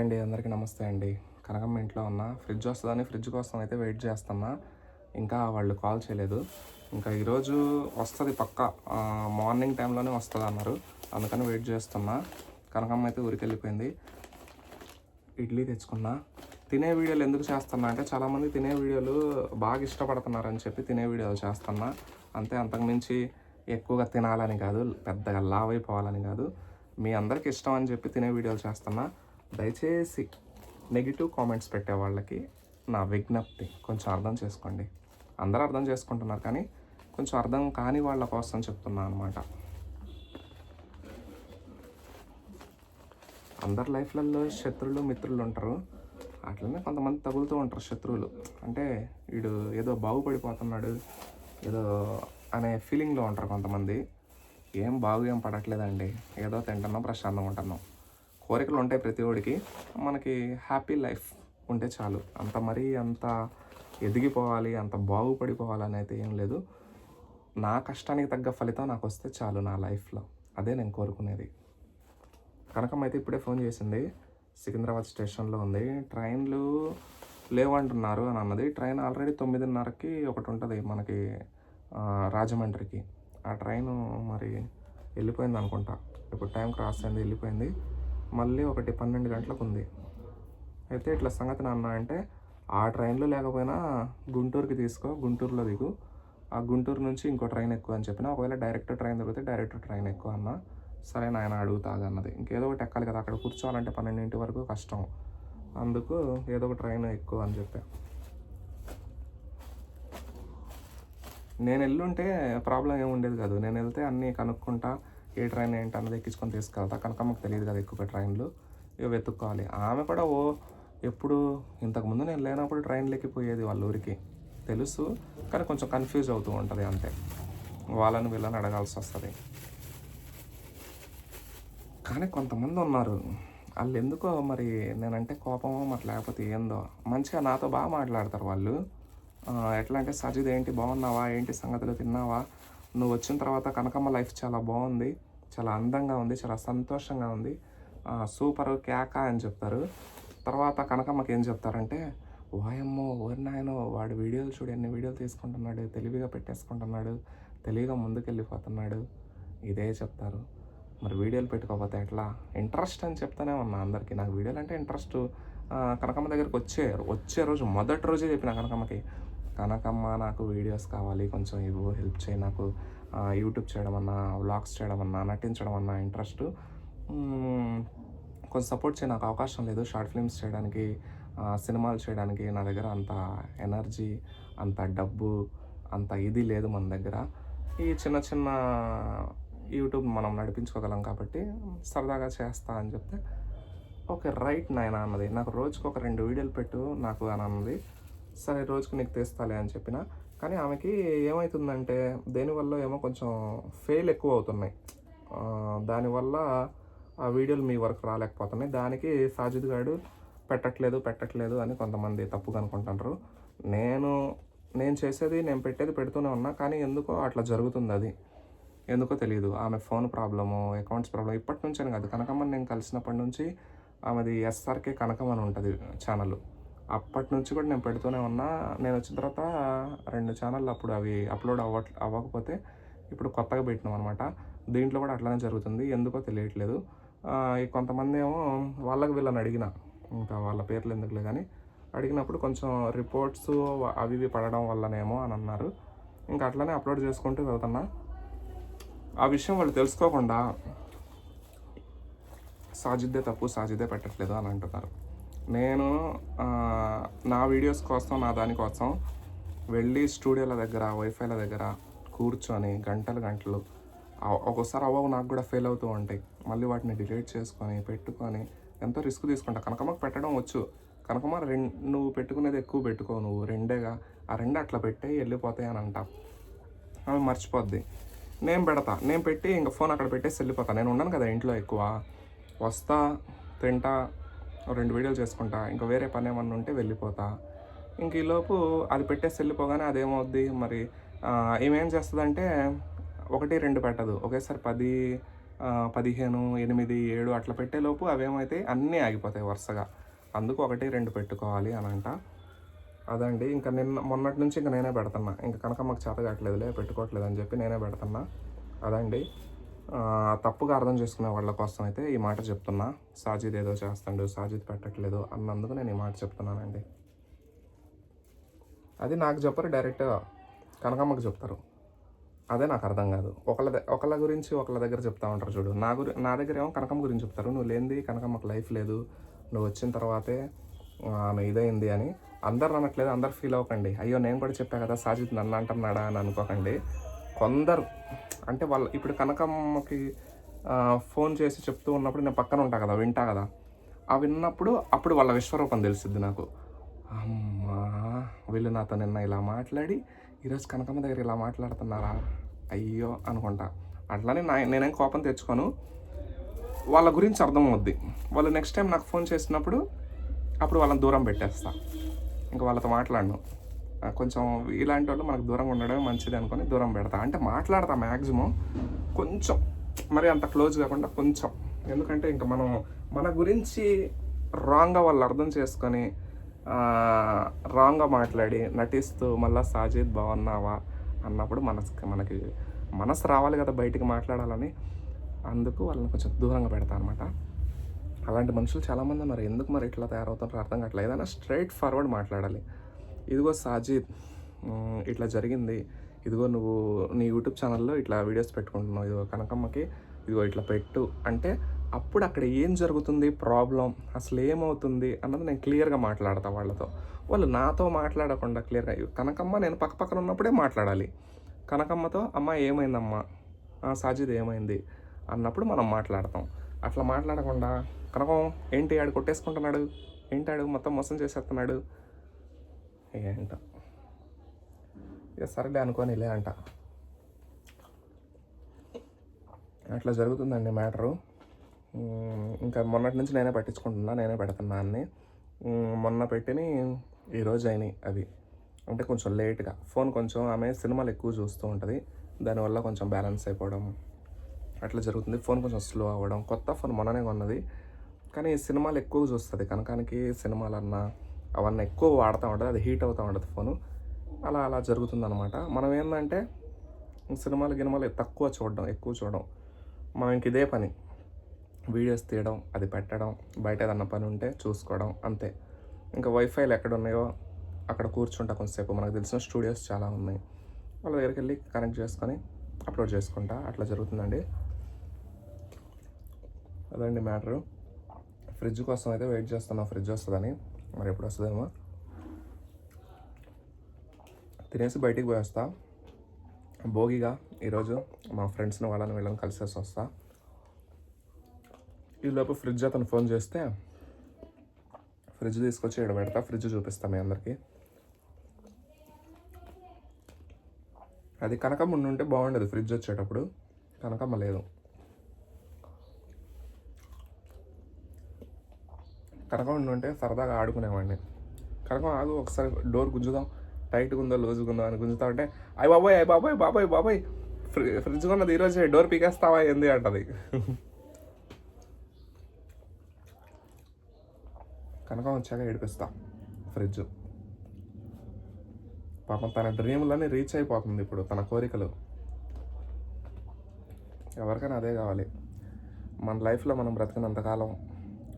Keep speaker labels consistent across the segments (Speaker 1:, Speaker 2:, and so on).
Speaker 1: అండి అందరికీ నమస్తే అండి. కనకమ్మ ఇంట్లో ఉన్న ఫ్రిడ్జ్ వస్తుందని ఫ్రిడ్జ్ కోసం అయితే వెయిట్ చేస్తున్నా. ఇంకా వాళ్ళు కాల్ చేయలేదు. ఇంకా ఈరోజు వస్తుంది పక్క. మార్నింగ్ టైంలోనే వస్తుంది అన్నారు. అందుకని వెయిట్ చేస్తున్నా. కనకమ్మ అయితే ఊరికి వెళ్ళిపోయింది ఇడ్లీ తెచ్చుకున్నా. తినే వీడియోలు ఎందుకు చేస్తున్నా అంటే చాలామంది తినే వీడియోలు బాగా ఇష్టపడుతున్నారని చెప్పి తినే వీడియోలు చేస్తున్నా. అంతే అంతకుమించి ఎక్కువగా తినాలని కాదు పెద్దగా లావ్ అయిపోవాలని కాదు. మీ అందరికి ఇష్టం అని చెప్పి తినే వీడియోలు చేస్తున్నా. దయచేసి నెగిటివ్ కామెంట్స్ పెట్టే వాళ్ళకి నా విజ్ఞప్తి కొంచెం అర్థం చేసుకోండి. అందరూ అర్థం చేసుకుంటున్నారు కానీ కొంచెం అర్థం కాని వాళ్ళ కోసం చెప్తున్నా అనమాట అందరి లైఫ్లలో శత్రువులు మిత్రులు ఉంటారు. అట్లనే కొంతమంది తగులుతూ ఉంటారు శత్రువులు. అంటే వీడు ఏదో బాగుపడిపోతున్నాడు ఏదో అనే ఫీలింగ్లో ఉంటారు కొంతమంది. ఏం బాగు ఏం పడట్లేదండి. ఏదో తింటున్నాం ప్రశాంతంగా ఉంటున్నాం. కోరికలు ఉంటాయి ప్రతి ఒడికి. మనకి హ్యాపీ లైఫ్ ఉంటే చాలు. అంత మరీ అంత ఎదిగిపోవాలి అంత బాగుపడిపోవాలని అయితే ఏం లేదు. నా కష్టానికి తగ్గ ఫలితం నాకు వస్తే చాలు నా లైఫ్లో. అదే నేను కోరుకునేది. కనకం అయితే ఇప్పుడే ఫోన్ చేసింది. సికింద్రాబాద్ స్టేషన్లో ఉంది. ట్రైన్లు లేవంటున్నారు అని అన్నది. ట్రైన్ ఆల్రెడీ తొమ్మిదిన్నరకి ఒకటి ఉంటుంది మనకి రాజమండ్రికి. ఆ ట్రైన్ మరి వెళ్ళిపోయింది అనుకుంటా. ఇప్పుడు టైం క్రాస్ అయింది వెళ్ళిపోయింది. మళ్ళీ ఒకటి పన్నెండు గంటలకు ఉంది అయితే ఇట్లా సంగతి నాన్న అంటే ఆ ట్రైన్లో లేకపోయినా గుంటూరుకి తీసుకో గుంటూరులో దిగు. ఆ గుంటూరు నుంచి ఇంకో ట్రైన్ ఎక్కువ అని చెప్పిన ఒకవేళ డైరెక్ట్ ట్రైన్ దొరికితే డైరెక్ట్ ట్రైన్ ఎక్కువ అన్న. సరే నాయన అడుగుతాగా అన్నది ఇంకేదో ఒకటి ఎక్కాలి కదా అక్కడ కూర్చోవాలంటే పన్నెండింటి వరకు కష్టం. అందుకు ఏదో ఒక ట్రైన్ ఎక్కువ అని చెప్పా. నేను వెళ్ళుంటే ప్రాబ్లం ఏమి ఉండేది కాదు. నేను వెళ్తే అన్నీ కనుక్కుంటా ఏ ట్రైన్ ఏంటి అన్నది ఎక్కించుకొని తీసుకెళ్తా. కనుక మాకు తెలియదు కదా ఎక్కువ ట్రైన్లు. ఇక వెతుక్కోవాలి. ఆమె కూడా ఓ ఎప్పుడు ఇంతకుముందు నేను లేనప్పుడు ట్రైన్లు ఎక్కిపోయేది వాళ్ళ ఊరికి. తెలుసు కానీ కొంచెం కన్ఫ్యూజ్ అవుతూ ఉంటుంది అంతే. వాళ్ళని వీళ్ళని అడగాల్సి వస్తుంది. కానీ కొంతమంది ఉన్నారు. వాళ్ళు ఎందుకో మరి నేనంటే కోపమో మరి లేకపోతే ఏందో. మంచిగా నాతో బాగా మాట్లాడతారు వాళ్ళు. ఎట్లా అంటే సజిద్ ఏంటి బాగున్నావా? ఏంటి సంగతులు తిన్నావా? నువ్వు వచ్చిన తర్వాత కనకమ్మ లైఫ్ చాలా బాగుంది చాలా అందంగా ఉంది చాలా సంతోషంగా ఉంది. సూపర్ క్యాక అని చెప్తారు. తర్వాత కనకమ్మకి ఏం చెప్తారంటే వాయమ్మో ఓరి నాయనో వాడు వీడియోలు చూడు ఎన్ని వీడియోలు తీసుకుంటున్నాడు తెలివిగా పెట్టేసుకుంటున్నాడు తెలివిగా ముందుకెళ్ళిపోతున్నాడు. ఇదే చెప్తారు. మరి వీడియోలు పెట్టుకోకపోతే ఎట్లా? ఇంట్రెస్ట్ అని చెప్తానే ఉన్నా అందరికీ. నాకు వీడియోలు అంటే ఇంట్రెస్ట్ కనకమ్మ దగ్గరికి వచ్చే వచ్చే రోజు మొదటి రోజే చెప్పిన కనకమ్మకి కనకమ్మ నాకు వీడియోస్ కావాలి కొంచెం ఇవ్వు హెల్ప్ చేయి నాకు. యూట్యూబ్ చేయడం అన్నా వ్లాగ్స్ చేయడం అన్నా నటించడం అన్నా ఇంట్రెస్ట్. కొంచెం సపోర్ట్ చేయ నాకు అవకాశం లేదు. షార్ట్ ఫిల్మ్స్ చేయడానికి సినిమాలు చేయడానికి నా దగ్గర అంత ఎనర్జీ అంత డబ్బు అంత ఇది లేదు మన దగ్గర. ఈ చిన్న చిన్న యూట్యూబ్ మనం నడిపించుకోగలం కాబట్టి సరదాగా చేస్తా అని చెప్తే ఓకే రైట్ నాయన అన్నది. నాకు రోజుకు ఒక రెండు వీడియోలు పెట్టు నాకు అని అన్నది. సరే రోజుకు నీకు తెస్తాలే అని చెప్పిన. కానీ ఆమెకి ఏమవుతుందంటే దేనివల్ల ఏమో కొంచెం ఫెయిల్ ఎక్కువ అవుతున్నాయి దానివల్ల ఆ వీడియోలు మీ వరకు రాలేకపోతున్నాయి. దానికి సాజిద్ గారు పెట్టట్లేదు పెట్టట్లేదు అని కొంతమంది తప్పుగా అనుకుంటున్నారు నేను నేను చేసేది నేను పెట్టేది పెడుతూనే ఉన్నా కానీ ఎందుకో అట్లా జరుగుతుంది అది. ఎందుకో తెలియదు ఆమె ఫోన్ ప్రాబ్లము అకౌంట్స్ ప్రాబ్లం ఇప్పటి నుంచి అని కాదు. కనకమ్మని నేను కలిసినప్పటి నుంచి ఆమెది ఎస్ఆర్కే కనకం అని ఉంటుంది ఛానల్ అప్పటి నుంచి కూడా నేను పెడుతూనే ఉన్నా. నేను వచ్చిన తర్వాత రెండు ఛానళ్ళు అప్పుడు అవి అప్లోడ్ అవ్వ అవ్వకపోతే ఇప్పుడు కొత్తగా పెట్టినాం అనమాట దీంట్లో కూడా అట్లానే జరుగుతుంది. ఎందుకో తెలియట్లేదు. కొంతమంది ఏమో వాళ్ళకి వీళ్ళని అడిగిన. ఇంకా వాళ్ళ పేర్లు ఎందుకులే కానీ అడిగినప్పుడు కొంచెం రిపోర్ట్స్ అవి ఇవి పడడం వల్లనేమో అని అన్నారు. ఇంకా అట్లనే అప్లోడ్ చేసుకుంటూ వెళ్తున్నా. ఆ విషయం వాళ్ళు తెలుసుకోకుండా సాజిద్దే తప్పు సాజిద్దే పెట్టట్లేదు అని అంటున్నారు. నేను నా వీడియోస్ కోసం నా దానికోసం వెళ్ళి స్టూడియోల దగ్గర వైఫైల దగ్గర కూర్చొని గంటలు గంటలు ఒక్కోసారి అవ్వవు నాకు కూడా ఫెయిల్ అవుతూ ఉంటాయి. మళ్ళీ వాటిని డిలీట్ చేసుకొని పెట్టుకొని ఎంతో రిస్క్ తీసుకుంటా. కనకమ్మ పెట్టడం వచ్చు. కనకమ్మ రెండు నువ్వు పెట్టుకునేది ఎక్కువ పెట్టుకో నువ్వు. రెండేగా ఆ రెండు అట్లా పెట్టే వెళ్ళిపోతాయి అని అంటా. అవి మర్చిపోద్ది. నేను పెడతా. నేను పెట్టి ఇంకా ఫోన్ అక్కడ పెట్టేసి వెళ్ళిపోతా. నేను ఉన్నాను కదా ఇంట్లో ఎక్కువ. వస్తా తింటా రెండు వీడియోలు చేసుకుంటా ఇంకా వేరే పని ఏమన్నా ఉంటే వెళ్ళిపోతా. ఇంక ఈలోపు అది పెట్టేసి వెళ్ళిపోగానే అదేమవుద్ది? మరి ఏమేం చేస్తుందంటే ఒకటి రెండు పెట్టదు. ఒకేసారి పది పదిహేను ఎనిమిది ఏడు అట్లా పెట్టేలోపు అవేమైతే అన్నీ ఆగిపోతాయి వరుసగా. అందుకు ఒకటి రెండు పెట్టుకోవాలి అని అంట అదండి ఇంకా నిన్న మొన్నటి నుంచి ఇంకా నేనే పెడుతున్నా. ఇంకా కనుక మాకు చేత కావట్లేదులే పెట్టుకోవట్లేదు అని చెప్పి నేనే పెడుతున్నా. అదండి. తప్పుగా అర్థం చేసుకునే వాళ్ళ కోసం అయితే ఈ మాట చెప్తున్నా. సాజిద్ ఏదో చేస్తాడు సాజిద్ పెట్టట్లేదు అన్నందుకు నేను ఈ మాట చెప్తున్నానండి. అది నాకు చెప్పరు డైరెక్ట్ కనకమ్మకు చెప్తారు. అదే నాకు అర్థం కాదు. ఒకళ్ళ ఒకళ్ళ గురించి ఒకళ్ళ దగ్గర చెప్తా ఉంటారు చూడు. నా గురి నా దగ్గర ఏమో కనకమ్మ గురించి చెప్తారు. నువ్వు లేనిది కనకమ్మకు లైఫ్ లేదు. నువ్వు వచ్చిన తర్వాతే ఆమె ఇదైంది అని అందరు అనట్లేదు అందరు ఫీల్ అవ్వకండి. అయ్యో నేను కూడా చెప్పా కదా సాజిద్ నన్ను అంటున్నాడా అని అనుకోకండి. కొందరు అంటే వాళ్ళ ఇప్పుడు కనకమ్మకి ఫోన్ చేసి చెప్తూ ఉన్నప్పుడు నేను పక్కన ఉంటా కదా వింటా కదా ఆ విన్నప్పుడు అప్పుడు వాళ్ళ విశ్వరూపం తెలిసిద్ది నాకు. అమ్మా వీళ్ళు నాతో నిన్న ఇలా మాట్లాడి ఈరోజు కనకమ్మ దగ్గర ఇలా మాట్లాడుతున్నారా? అయ్యో అనుకుంటా. అట్లానే నా నేనేం కోపం తెచ్చుకోను. వాళ్ళ గురించి అర్థమవుద్ది. వాళ్ళు నెక్స్ట్ టైం నాకు ఫోన్ చేసినప్పుడు అప్పుడు వాళ్ళని దూరం పెట్టేస్తా. ఇంకా వాళ్ళతో మాట్లాడను. కొంచెం ఇలాంటి వాళ్ళు మనకు దూరంగా ఉండడమే మంచిది అనుకొని దూరం పెడతా. అంటే మాట్లాడతా మ్యాక్సిమం కొంచెం మరి అంత క్లోజ్ కాకుండా కొంచెం. ఎందుకంటే ఇంకా మనం మన గురించి రాంగ్గా వాళ్ళు అర్థం చేసుకొని రాంగ్గా మాట్లాడి నటిస్తూ మళ్ళీ సాజిద్ బాగున్నావా అన్నప్పుడు మనసుకి మనకి మనసు రావాలి కదా బయటికి మాట్లాడాలని. అందుకు వాళ్ళని కొంచెం దూరంగా పెడతా అనమాట అలాంటి మనుషులు చాలామంది ఉన్నారు. ఎందుకు మరి ఇట్లా తయారవుతారో అర్థం కావట్లేదు. ఏదైనా స్ట్రైట్ ఫార్వర్డ్ మాట్లాడాలి. ఇదిగో సాజిద్ ఇట్లా జరిగింది. ఇదిగో నువ్వు నీ యూట్యూబ్ ఛానల్లో ఇట్లా వీడియోస్ పెట్టుకుంటున్నావు. ఇదిగో కనకమ్మకి ఇదిగో ఇట్లా పెట్టు. అంటే అప్పుడు అక్కడ ఏం జరుగుతుంది? ప్రాబ్లం. అసలు ఏమవుతుంది? అన్నది నేను క్లియర్గా మాట్లాడతా వాళ్ళతో. వాళ్ళు నాతో మాట్లాడకుండా క్లియర్గా కనకమ్మ నేను పక్క పక్కన ఉన్నప్పుడే మాట్లాడాలి. కనకమ్మతో అమ్మ ఏమైందమ్మా? సాజిద్ ఏమైంది? అన్నప్పుడు మనం మాట్లాడతాం. అట్లా మాట్లాడకుండా కనకం ఏంటి ఆడు కొట్టేసుకుంటున్నాడు? ఏంటి ఆడు మొత్తం మోసం చేసేస్తున్నాడు? అంట ఇక సరేలే అనుకొని లే అంట. అట్లా జరుగుతుందండి మ్యాటరు. ఇంకా మొన్నటి నుంచి నేనే పట్టించుకుంటున్నా నేనే పెడుతున్నా అన్ని. మొన్న పెట్టిని ఈరోజు అయినాయి అవి. అంటే కొంచెం లేట్గా. ఫోన్ కొంచెం ఆమె సినిమాలు ఎక్కువ చూస్తూ ఉంటుంది. దానివల్ల కొంచెం బ్యాలెన్స్ అయిపోవడం అట్లా జరుగుతుంది. ఫోన్ కొంచెం స్లో అవ్వడం. కొత్త ఫోన్ మొన్ననే కొన్నది. కానీ సినిమాలు ఎక్కువ చూస్తుంది. కనకానికి సినిమాలన్నా అవన్నీ ఎక్కువ వాడుతూ ఉంటుంది అది హీట్ అవుతూ ఉంటుంది ఫోను. అలా అలా జరుగుతుందనమాట మనం ఏంటంటే సినిమాలు గినిమాలు తక్కువ చూడడం ఎక్కువ చూడడం. మనం ఇంక ఇదే పని. వీడియోస్ తీయడం అది పెట్టడం బయట ఏదన్నా పని ఉంటే చూసుకోవడం అంతే. ఇంకా వైఫైలు ఎక్కడ ఉన్నాయో అక్కడ కూర్చుంటా కొంతసేపు. మనకు తెలిసిన స్టూడియోస్ చాలా ఉన్నాయి. వాళ్ళ దగ్గరికి వెళ్ళి కనెక్ట్ చేసుకొని అప్లోడ్ చేసుకుంటా. అట్లా జరుగుతుందండి. అదండి మ్యాటరు. ఫ్రిడ్జ్ కోసం అయితే వెయిట్ చేస్తున్నా. ఫ్రిడ్జ్ వస్తుందని. మరి ఎప్పుడు వస్తుందేమో తినేసి బయటికి పోయేస్తా. భోగిగా ఈరోజు మా ఫ్రెండ్స్ని వాళ్ళని వీళ్ళని కలిసేసి వస్తా. ఈలోపు ఫ్రిడ్జ్ అతను ఫోన్ చేస్తే ఫ్రిడ్జ్ తీసుకొచ్చి ఇక్కడ పెడతా ఫ్రిడ్జ్ చూపిస్తా మీ అందరికీ. అది కనకమ్మ ఉండుంటే బాగుండేది ఫ్రిడ్జ్ వచ్చేటప్పుడు. కనకమ్మ లేదు. కనకం ఉంటే సరదాగా ఆడుకునేవాడిని. కనకం ఆగు ఒకసారి డోర్ గుంజుదాం టైట్గా ఉందో లోజుగా ఉందో అని గుంజుతా ఉంటే అయ్య బాబాయ్ అయ్యి బాబాయ్ బాబాయ్ బాబాయ్ ఫ్రి ఫ్రిడ్జ్ కొన్నది ఈరోజు డోర్ పీకేస్తావా ఏంది? అంటది. కనకం వచ్చాక ఏడిపిస్తా ఫ్రిడ్జ్. పాపం తన డ్రీమ్లన్నీ రీచ్ అయిపోతుంది ఇప్పుడు తన కోరికలు. ఎవరికైనా అదే కావాలి. మన లైఫ్లో మనం బ్రతికినంతకాలం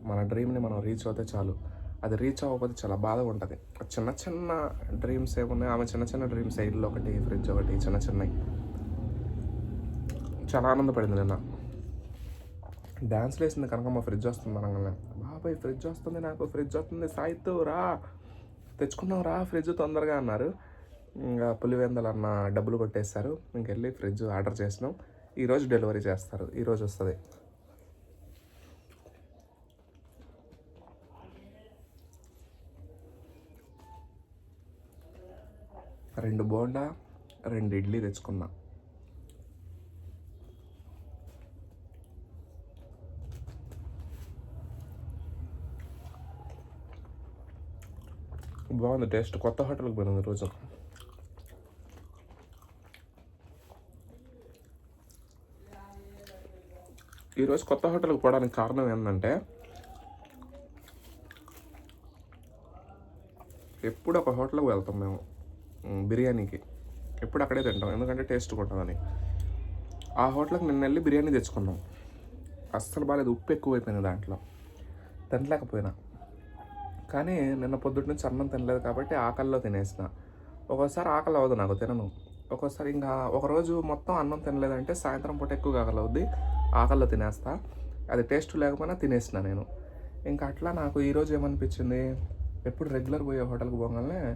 Speaker 1: మన డ్రీమ్ని మనం రీచ్ అవుతే చాలు. అది రీచ్ అవ్వకపోతే చాలా బాధగా ఉంటుంది. చిన్న చిన్న డ్రీమ్స్ ఏమున్నాయి? ఆమె చిన్న చిన్న డ్రీమ్స్ ఇల్లు ఒకటి ఫ్రిడ్జ్ ఒకటి చిన్న చిన్నవి చాలా ఆనందపడింది నిన్న. డ్యాన్స్ వేసింది కనుక మా ఫ్రిడ్జ్ వస్తుంది అనగానే. బాబాయ్ ఫ్రిడ్జ్ వస్తుంది నాకు ఫ్రిడ్జ్ వస్తుంది. సాయితు రా. తెచ్చుకున్నాం రా ఫ్రిడ్జ్ తొందరగా అన్నారు. ఇంకా పులివెందలు అన్న డబ్బులు కొట్టేశారు. ఇంకెళ్ళి ఫ్రిడ్జ్ ఆర్డర్ చేసినాం. ఈరోజు డెలివరీ చేస్తారు. ఈరోజు వస్తుంది. రెండు బోండా రెండు ఇడ్లీ తెచ్చుకున్నా. బాగుంది టేస్ట్. కొత్త హోటల్కి పోయినాం ఈరోజు ఈరోజు కొత్త హోటల్కి పోవడానికి కారణం ఏంటంటే ఎప్పుడు ఒక హోటల్కి వెళ్తాం మేము. బిర్యానీకి. ఎప్పుడు అక్కడే తింటాం. ఎందుకంటే టేస్ట్ కొట్టదని. ఆ హోటల్కి నిన్న వెళ్ళి బిర్యానీ తెచ్చుకున్నాం. అస్సలు బాగాలేదు ఉప్పు ఎక్కువైపోయింది దాంట్లో. తినలేకపోయినా. కానీ నిన్న పొద్దుటి నుంచి అన్నం తినలేదు కాబట్టి ఆకలిలో తినేసిన. ఒక్కోసారి ఆకలి అవ్వదు నాకు తినను. ఒక్కోసారి ఇంకా ఒకరోజు మొత్తం అన్నం తినలేదంటే సాయంత్రం పూట ఎక్కువ ఆకలి అవుద్ది. ఆకలిలో తినేస్తా. అది టేస్ట్ లేకపోయినా తినేసిన నేను. ఇంకా అట్లా నాకు ఈరోజు ఏమనిపించింది? ఎప్పుడు రెగ్యులర్ పోయే హోటల్కి పోగానే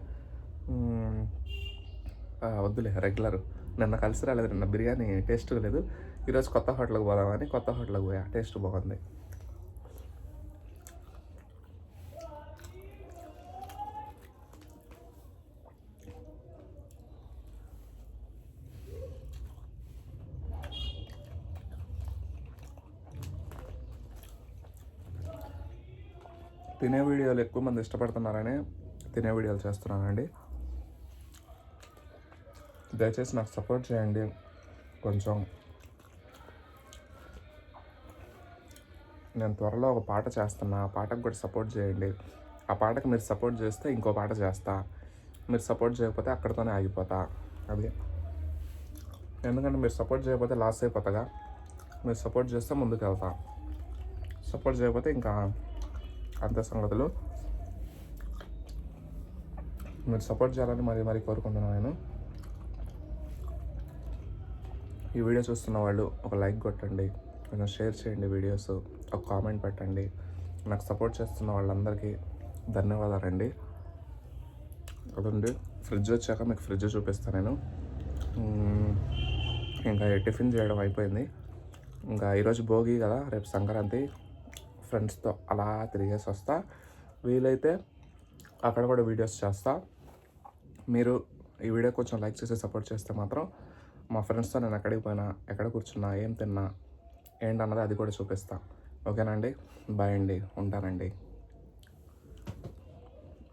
Speaker 1: వద్దులే రెగ్యులర్ నిన్న కలిసి రాలేదు నిన్న బిర్యానీ టేస్ట్ లేదు. ఈరోజు కొత్త హోటల్కి పోదామని కొత్త హోటల్కి పోయా. టేస్ట్ బాగుంది. తినే వీడియోలు ఎక్కువ మంది ఇష్టపడుతున్నారని తినే వీడియోలు చేస్తున్నానండి. దయచేసి నాకు సపోర్ట్ చేయండి. కొంచెం. నేను త్వరలో ఒక పాట చేస్తున్నా. ఆ పాటకు కూడా సపోర్ట్ చేయండి. ఆ పాటకు మీరు సపోర్ట్ చేస్తే ఇంకో పాట చేస్తా. మీరు సపోర్ట్ చేయకపోతే అక్కడితోనే ఆగిపోతా. అది. ఎందుకంటే మీరు సపోర్ట్ చేయకపోతే లాస్ అయిపోతాగా. మీరు సపోర్ట్ చేస్తే ముందుకు వెళ్తా సపోర్ట్ చేయకపోతే ఇంకా అంత సంగతులు. మీరు సపోర్ట్ చేయాలని మరి మరి కోరుకుంటున్నాను నేను. ఈ వీడియో చూస్తున్న వాళ్ళు ఒక లైక్ కొట్టండి కొంచెం షేర్ చేయండి వీడియోస్ ఒక కామెంట్ పెట్టండి. నాకు సపోర్ట్ చేస్తున్న వాళ్ళందరికీ ధన్యవాదాలండి అదండి ఫ్రిడ్జ్ వచ్చాక మీకు ఫ్రిడ్జ్ చూపిస్తాను నేను. ఇంకా టిఫిన్ చేయడం అయిపోయింది. ఇంకా ఈరోజు భోగి కదా రేపు సంక్రాంతి. ఫ్రెండ్స్తో అలా తిరిగేసి వస్తా. వీలైతే అక్కడ కూడా వీడియోస్ చేస్తా. మీరు ఈ వీడియో కొంచెం లైక్ చేసి సపోర్ట్ చేస్తే మాత్రం మా ఫ్రెండ్స్తో నేను ఎక్కడికి పోయినా ఎక్కడ కూర్చున్నా ఏం తిన్నా ఏంటన్నది అది కూడా చూపిస్తా. ఓకేనండి బాయ్ అండి. ఉంటానండి.